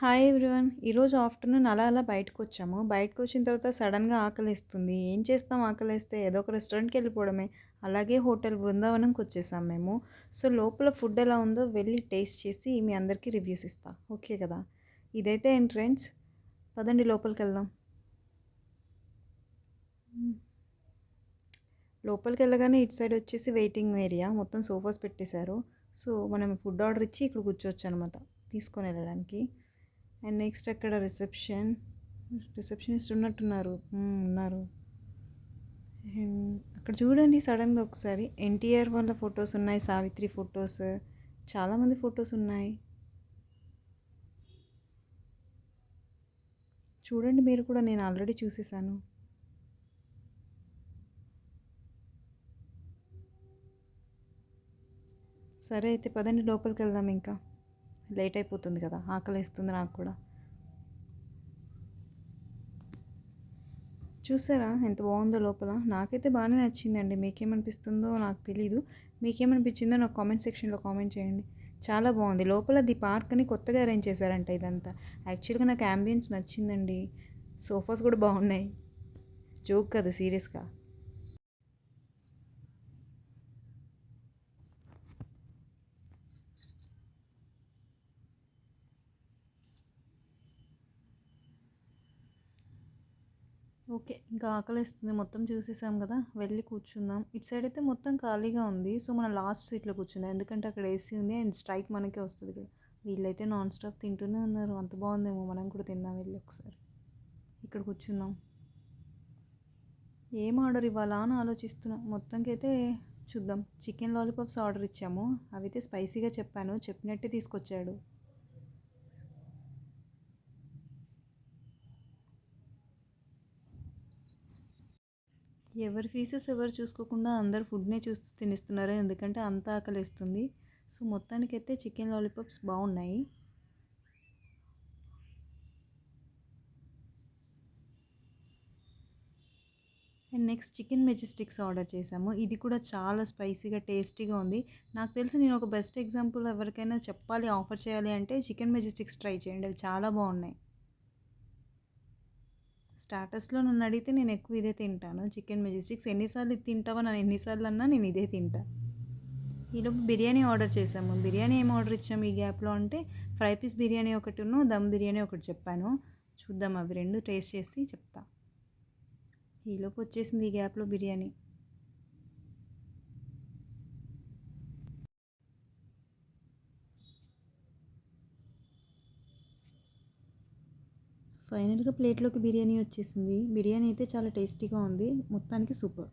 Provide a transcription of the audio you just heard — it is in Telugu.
Hi everyone. ఈరోజు ఆఫ్టర్నూన్ అలా అలా బయటకు వచ్చాము బయటకు వచ్చిన తర్వాత సడన్గా ఆకలిస్తుంది. ఏం చేస్తాం? ఆకలిస్తే ఏదో ఒక రెస్టారెంట్కి వెళ్ళిపోవడమే. అలాగే హోటల్ బృందావనంకి వచ్చేసాం మేము. సో లోపల ఫుడ్ ఎలా ఉందో వెళ్ళి టేస్ట్ చేసి మీ అందరికీ రివ్యూస్ ఇస్తా. ఓకే కదా? ఇదైతే ఎంట్రెన్స్ పదండి లోపలికి వెళ్దాం. లోపలికి వెళ్ళగానే ఇటు సైడ్ వచ్చేసి వెయిటింగ్ ఏరియా. మొత్తం సోఫాస్ పెట్టేశారు. సో మనం ఫుడ్ ఆర్డర్ ఇచ్చి ఇక్కడ కూర్చోవచ్చు అనమాట తీసుకొని వెళ్ళడానికి. అండ్ నెక్స్ట్ అక్కడ రిసెప్షన్ రిసెప్షనిస్ట్ ఉన్నట్టున్నారు. Hmm, ఉన్నారు. అండ్ అక్కడ చూడండి సడన్గా ఒకసారి. ఎన్టీఆర్ వాళ్ళ ఫొటోస్ ఉన్నాయి సావిత్రి ఫొటోస్. చాలామంది ఫొటోస్ ఉన్నాయి. చూడండి మీరు కూడా నేను ఆల్రెడీ చూసేసాను. సరే అయితే పదండి లోపలికి వెళ్దాం ఇంకా. లేట్ అయిపోతుంది కదా ఆకలిస్తుంది నాకు కూడా. చూసారా ఎంత బాగుందో లోపల? నాకైతే బాగానే నచ్చిందండి. మీకేమనిపిస్తుందో నాకు తెలీదు. మీకేమనిపించిందో నాకు కామెంట్ సెక్షన్లో కామెంట్ చేయండి. చాలా బాగుంది. లోపల ది పార్క్ని కొత్తగా అరేంజ్ చేశారంట ఇదంతా. యాక్చువల్గా నాకు అంబియన్స్ నచ్చిందండి. సోఫాస్ కూడా బాగున్నాయి. జోక్ కదా సీరియస్గా. ఓకే ఇంకా ఆకలిస్తుంది. మొత్తం చూసేసాం కదా వెళ్ళి కూర్చుందాం ఇటు సైడ్ అయితే మొత్తం ఖాళీగా ఉంది. సో మనం లాస్ట్ సీట్లో కూర్చుందాం ఎందుకంటే అక్కడ ఏసీ ఉంది అండ్ స్ట్రైక్ మనకే వస్తుంది కదా. వీళ్ళైతే నాన్ స్టాప్ తింటూనే ఉన్నారు. అంత బాగుందేమో మనం కూడా తిందాం వెళ్ళి ఒకసారి. ఇక్కడ కూర్చుందాం ఏం ఆర్డర్ ఇవ్వాలా అని ఆలోచిస్తున్నాం. మొత్తంకి అయితే చూద్దాం. చికెన్ లాలీపాప్స్ ఆర్డర్ ఇచ్చాము. అవైతే స్పైసీగా చెప్పాను. చెప్పినట్టే తీసుకొచ్చాడు. ఎవరి ఫీసెస్ ఎవరు చూసుకోకుండా అందరు ఫుడ్నే చూస్తూ తినిస్తున్నారు ఎందుకంటే అంత ఆకలిస్తుంది. సో మొత్తానికైతే చికెన్ లాలీపాప్స్ బాగున్నాయి and next chicken majestics order చేశాము. ఇది కూడా చాలా స్పైసీగా టేస్టీగా ఉంది. నాకు తెలిసి నేను ఒక బెస్ట్ ఎగ్జాంపుల్ ఎవరికైనా చెప్పాలి ఆఫర్ చేయాలి అంటే చికెన్ మెజెస్టిక్స్ ట్రై చేయండి. అవి చాలా బాగున్నాయి స్టార్టర్స్లో నన్ను అడిగితే నేను ఎక్కువ ఇదే తింటాను. చికెన్ మెజిస్టిక్స్ ఎన్నిసార్లు ఇది తింటావో నన్ను ఎన్నిసార్లు అన్నా నేను ఇదే తింటా. ఈలోపు బిర్యానీ ఆర్డర్ చేసాము బిర్యానీ ఏం ఆర్డర్ ఇచ్చాము ఈ గ్యాప్లో అంటే ఫ్రై పీస్ బిర్యానీ ఒకటి దమ్ బిర్యానీ ఒకటి చెప్పాను. చూద్దాం అవి రెండు టేస్ట్ చేసి చెప్తా. ఈలోపు వచ్చేసింది ఈ గ్యాప్లో బిర్యానీ. ఫైనల్గా ప్లేట్లోకి బిర్యానీ వచ్చేసింది. బిర్యానీ అయితే చాలా టేస్టీగా ఉంది. మొత్తానికి సూపర్.